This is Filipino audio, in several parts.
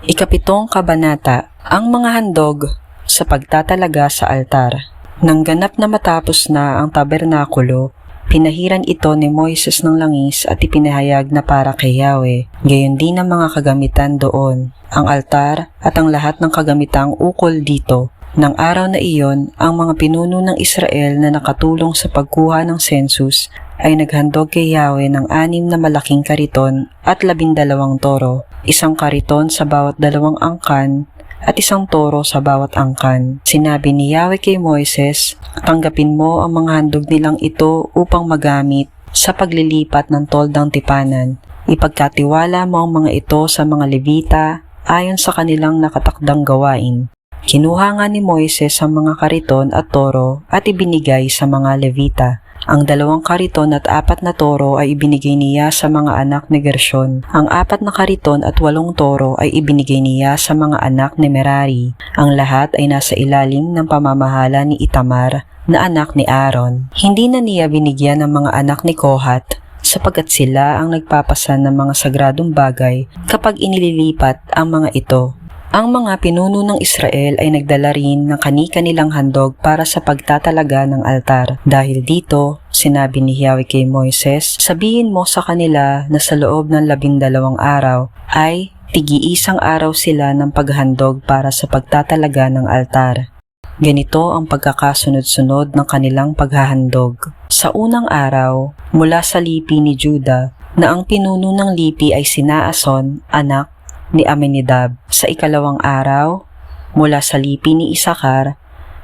Ikapitong Kabanata Ang mga handog sa pagtatalaga sa altar. Nang ganap na matapos na ang tabernakulo, pinahiran ito ni Moises ng langis at ipinahayag na para kay Yahweh. Gayon din ang mga kagamitan doon, ang altar at ang lahat ng kagamitang ukol dito. Nang araw na iyon, ang mga pinuno ng Israel na nakatulong sa pagkuha ng census ay naghandog kay Yahweh ng anim na malaking kariton at labindalawang toro, isang kariton sa bawat dalawang angkan at isang toro sa bawat angkan. Sinabi ni Yahweh kay Moises, tanggapin mo ang mga handog nilang ito upang magamit sa paglilipat ng toldang tipanan. Ipagkatiwala mo ang mga ito sa mga Levita ayon sa kanilang nakatakdang gawain. Kinuha nga ni Moises ang mga kariton at toro at ibinigay sa mga Levita. Ang dalawang kariton at apat na toro ay ibinigay niya sa mga anak ni Gershon. Ang apat na kariton at walong toro ay ibinigay niya sa mga anak ni Merari. Ang lahat ay nasa ilalim ng pamamahala ni Itamar na anak ni Aaron. Hindi na niya binigyan ng mga anak ni Kohat sapagkat sila ang nagpapasan ng mga sagradong bagay kapag inililipat ang mga ito. Ang mga pinuno ng Israel ay nagdala rin ng kani-kanilang handog para sa pagtatalaga ng altar. Dahil dito, sinabi ni Yahweh kay Moises, sabihin mo sa kanila na sa loob ng labindalawang araw ay tigi-isang araw sila ng paghandog para sa pagtatalaga ng altar. Ganito ang pagkakasunod-sunod ng kanilang paghahandog. Sa unang araw, mula sa lipi ni Juda, na ang pinuno ng lipi ay sinaason, anak ni Aminadab sa ikalawang araw mula sa lipi ni Isakar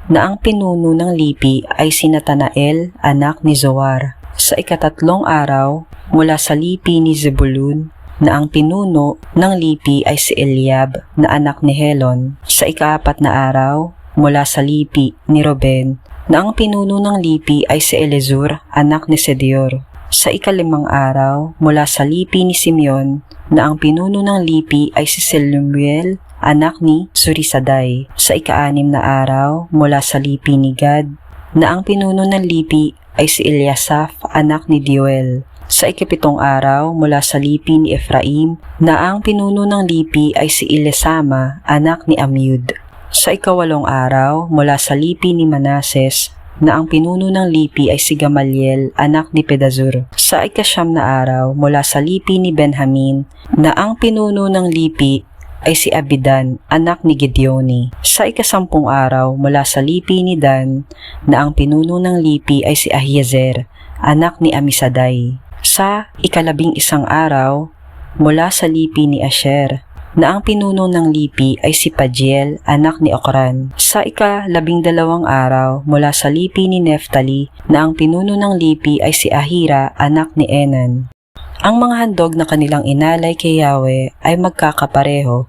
na ang pinuno ng lipi ay si Natanael, anak ni Zoar. Sa ikatatlong araw mula sa lipi ni Zebulun na ang pinuno ng lipi ay si Eliab na anak ni Helon. Sa ikaapat na araw mula sa lipi ni Roben na ang pinuno ng lipi ay si Elezur, anak ni Sedior. Sa ikalimang araw, mula sa lipi ni Simeon, na ang pinuno ng lipi ay si Selumiel, anak ni Surisaday. Sa ikaanim na araw, mula sa lipi ni Gad, na ang pinuno ng lipi ay si Eliasaph, anak ni Dioel. Sa ikapitong araw, mula sa lipi ni Ephraim, na ang pinuno ng lipi ay si Elisama, anak ni Amiud. Sa ikawalong araw, mula sa lipi ni Manases, na ang pinuno ng lipi ay si Gamaliel, anak ni Pedazur. Sa ikasyam na araw, mula sa lipi ni Benjamin, na ang pinuno ng lipi ay si Abidan, anak ni Gideoni. Sa ikasampung araw, mula sa lipi ni Dan, na ang pinuno ng lipi ay si Ahiezer, anak ni Amisaday. Sa ikalabing isang araw, mula sa lipi ni Asher, na ang pinuno ng lipi ay si Pajiel, anak ni Okran. Sa ika-labing dalawang araw, mula sa lipi ni Neftali, na ang pinuno ng lipi ay si Ahira, anak ni Enan. Ang mga handog na kanilang inalay kay Yahweh ay magkakapareho,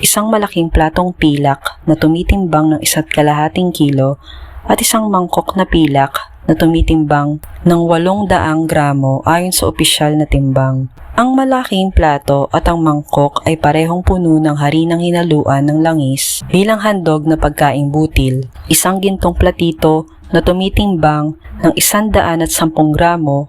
isang malaking platong pilak na tumitimbang ng isa't kalahating kilo at isang mangkok na pilak na tumitimbang ng walong daang gramo ayon sa opisyal na timbang. Ang malaking plato at ang mangkok ay parehong puno ng harinang hinaluan ng langis bilang handog na pagkaing butil. Isang gintong platito na tumitimbang ng isandaan at sampung gramo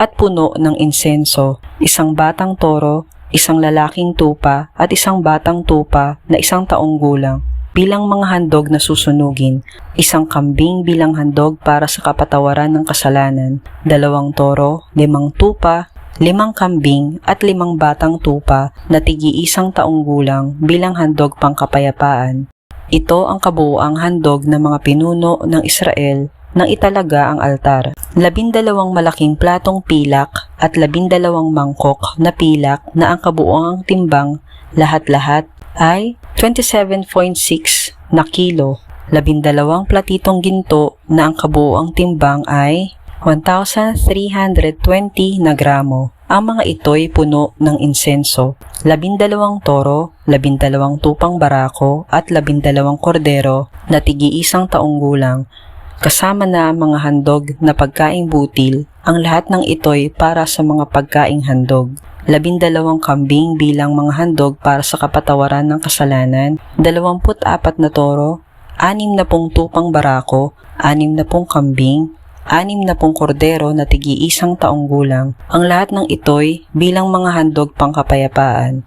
at puno ng insenso, isang batang toro, isang lalaking tupa at isang batang tupa na isang taong gulang bilang mga handog na susunugin, isang kambing bilang handog para sa kapatawaran ng kasalanan, dalawang toro, limang tupa, limang kambing at limang batang tupa na tigi-isang taong gulang bilang handog pangkapayapaan. Ito ang kabuuang handog ng mga pinuno ng Israel nang italaga ang altar. Labindalawang malaking platong pilak at labindalawang mangkok na pilak na ang kabuuang timbang lahat-lahat ay 27.6 na kilo. Labindalawang platitong ginto na ang kabuuang timbang ay 1,320 na gramo. Ang mga ito'y puno ng insenso, labindalawang toro, labindalawang tupang barako at labindalawang kordero na tigi-isang taong gulang, kasama na mga handog na pagkaing butil, ang lahat ng ito'y para sa mga pagkaing handog. Labindalawang kambing bilang mga handog para sa kapatawaran ng kasalanan, dalawamput apat na toro, anim na pong tupang barako, anim na pong kambing, anim na pong kordero na tigi-isang taong gulang. Ang lahat ng ito'y bilang mga handog pangkapayapaan.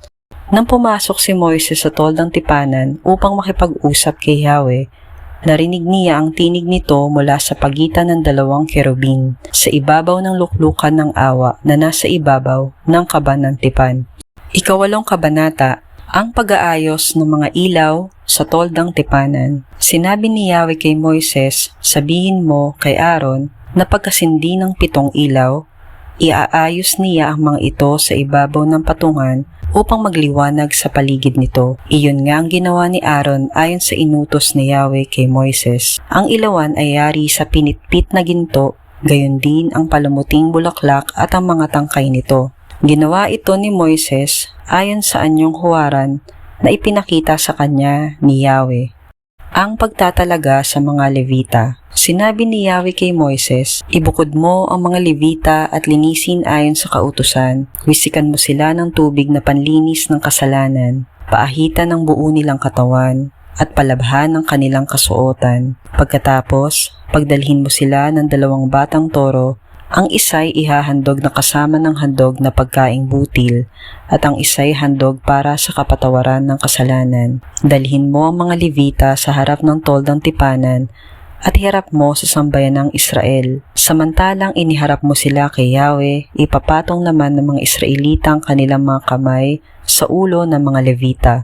Nang pumasok si Moises sa toldang tipanan upang makipag-usap kay Yahweh, narinig niya ang tinig nito mula sa pagitan ng dalawang kerubin sa ibabaw ng luklukan ng awa na nasa ibabaw ng kaban ng tipan. Ikawalong kabanata, ang pag-aayos ng mga ilaw sa toldang tipanan. Sinabi ni Yahweh kay Moises, sabihin mo kay Aaron na pagkasindi ng pitong ilaw, iaayos niya ang mga ito sa ibabaw ng patungan upang magliwanag sa paligid nito. Iyon nga ang ginawa ni Aaron ayon sa inutos ni Yahweh kay Moises. Ang ilawan ay yari sa pinitpit na ginto, gayon din ang palumuting bulaklak at ang mga tangkay nito. Ginawa ito ni Moises ayon sa anyong huwaran na ipinakita sa kanya ni Yahweh. Ang pagtatalaga sa mga Levita. Sinabi ni Yahweh kay Moises, Ibukod mo ang mga Levita at linisin ayon sa kautusan. Wisikan mo sila ng tubig na panlinis ng kasalanan, paahitan ng buo nilang katawan, at palabhan ng kanilang kasuotan. Pagkatapos, pagdalhin mo sila ng dalawang batang toro ang isa'y ihahandog na kasama ng handog na pagkaing butil at ang isa'y handog para sa kapatawaran ng kasalanan. Dalhin mo ang mga Levita sa harap ng toldang tipanan at hirap mo sa sambayan ng Israel. Samantalang iniharap mo sila kay Yahweh, ipapatong naman ng mga Israelita ang kanilang mga kamay sa ulo ng mga Levita.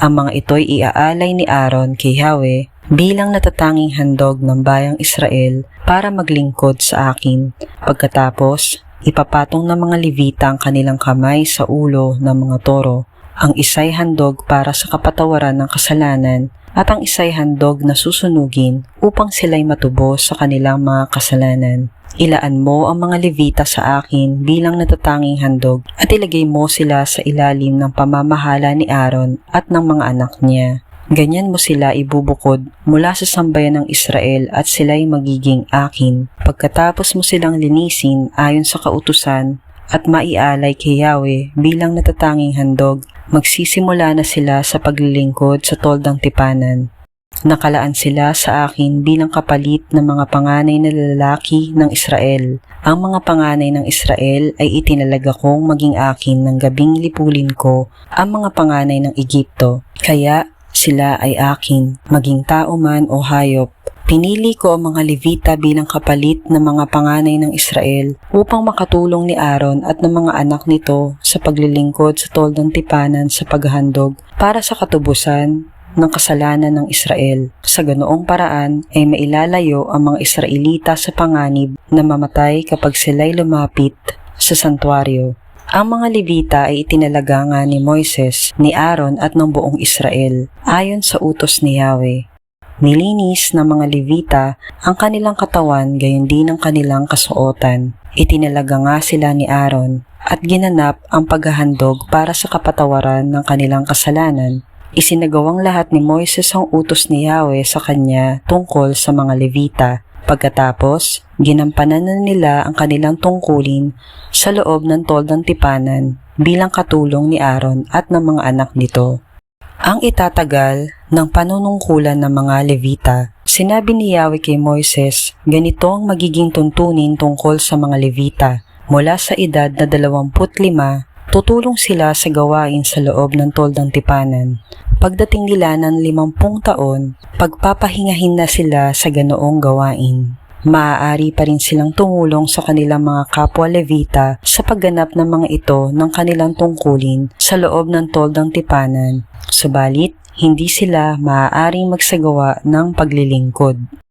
Ang mga ito'y iaalay ni Aaron kay Yahweh bilang natatanging handog ng bayang Israel para maglingkod sa akin. Pagkatapos, ipapatong ng mga Levita ang kanilang kamay sa ulo ng mga toro. Ang isa'y handog para sa kapatawaran ng kasalanan at ang isa'y handog na susunugin upang sila'y matubos sa kanilang mga kasalanan. Ilaan mo ang mga Levita sa akin bilang natatanging handog at ilagay mo sila sa ilalim ng pamamahala ni Aaron at ng mga anak niya. Ganyan mo sila ibubukod mula sa sambayan ng Israel at sila'y magiging akin. Pagkatapos mo silang linisin ayon sa kautusan at maialay kay Yahweh bilang natatanging handog, magsisimula na sila sa paglilingkod sa toldang tipanan. Nakalaan sila sa akin bilang kapalit ng mga panganay na lalaki ng Israel. Ang mga panganay ng Israel ay itinalaga kong maging akin ng gabing lipulin ko ang mga panganay ng Egypto. Kaya sila ay akin, maging tao man o hayop. Pinili ko ang mga Levita bilang kapalit ng mga panganay ng Israel upang makatulong ni Aaron at ng mga anak nito sa paglilingkod sa toldang tipanan sa paghandog para sa katubusan ng kasalanan ng Israel. Sa ganoong paraan ay mailalayo ang mga Israelita sa panganib na mamatay kapag sila'y lumapit sa santuario. Ang mga Levita ay itinalaga nga ni Moises, ni Aaron at ng buong Israel, ayon sa utos ni Yahweh. Nilinis ng mga Levita ang kanilang katawan gayon din ang kanilang kasuotan. Itinalaga nga sila ni Aaron at ginanap ang paghahandog para sa kapatawaran ng kanilang kasalanan. Isinagawang lahat ni Moises ang utos ni Yahweh sa kanya tungkol sa mga Levita. Pagkatapos, ginampanan na nila ang kanilang tungkulin sa loob ng toldang tipanan bilang katulong ni Aaron at ng mga anak nito. Ang itatagal ng panunungkulan ng mga Levita. Sinabi ni Yahweh kay Moises, ganito ang magiging tuntunin tungkol sa mga Levita. Mula sa edad na 25, tutulong sila sa gawain sa loob ng toldang tipanan. Pagdating nila ng 50 taon, pagpapahingahin na sila sa ganoong gawain maaari pa rin silang tumulong sa kanilang mga kapwa Levita sa pagganap ng mga ito ng kanilang tungkulin sa loob ng toldang tipanan. Subalit, hindi sila maaaring magsagawa ng paglilingkod.